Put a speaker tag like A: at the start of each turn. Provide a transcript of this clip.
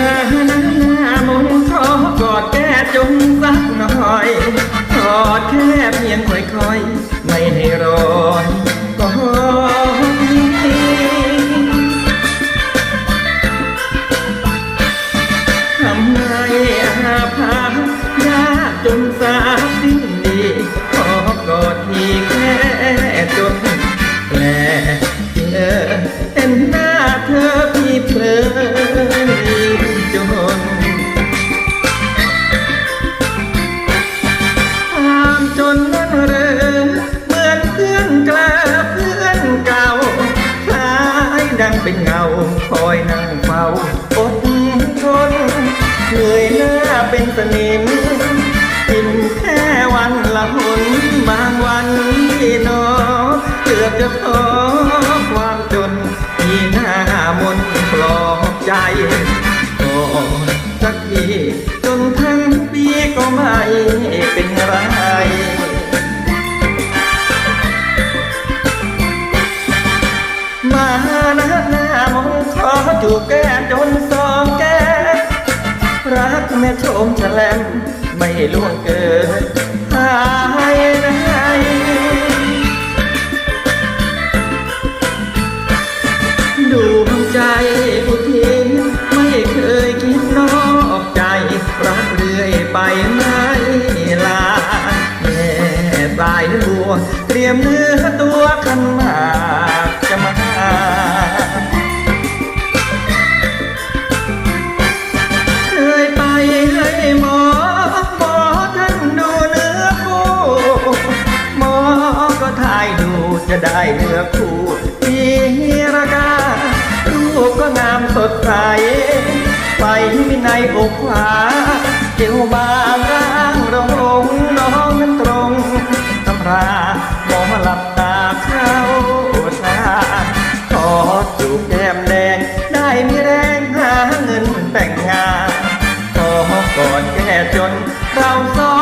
A: นาหน้ามุนขอกอดแก่จงสักหน่อยกอดแค่เพียงค่อยๆ ไม่ให้ร้อนก็ทำไมอาภายากจนสาสิ้นดี ขอกอดทีแค่จนแผลเจอเอ็นหน้า ดังเป็นเงา คอยนั่งเฝ้าอดทนเหนื่อยหน้าเป็นสนิมกินแค่วันละหนบางวันที่นอเกือบจะท้อความจนมีหน้ามนต์ปลอบใจก่อนสักที จูบแก้มจนสองแก้มรักแม่ชมแฉลมไม่ล่วงเกินหายไหนดูดวงใจผู้ทิ้งไม่เคยคิดนอกใจ รักเรื่อยไปไม่ลาแม่ปลายบัวเตรียมเนื้อตัวขัน ได้เนื้อคู่มีราคารูปก็งามสดใสไปมีในอกขวาเกี่ยวบางร่างรงน้องนั้นตรงตำราหมอหลับตาเข้าชาขอจูบแก้มแดงได้มีแรงหาเงินแต่งงานขอกอดแก้จนเราสอง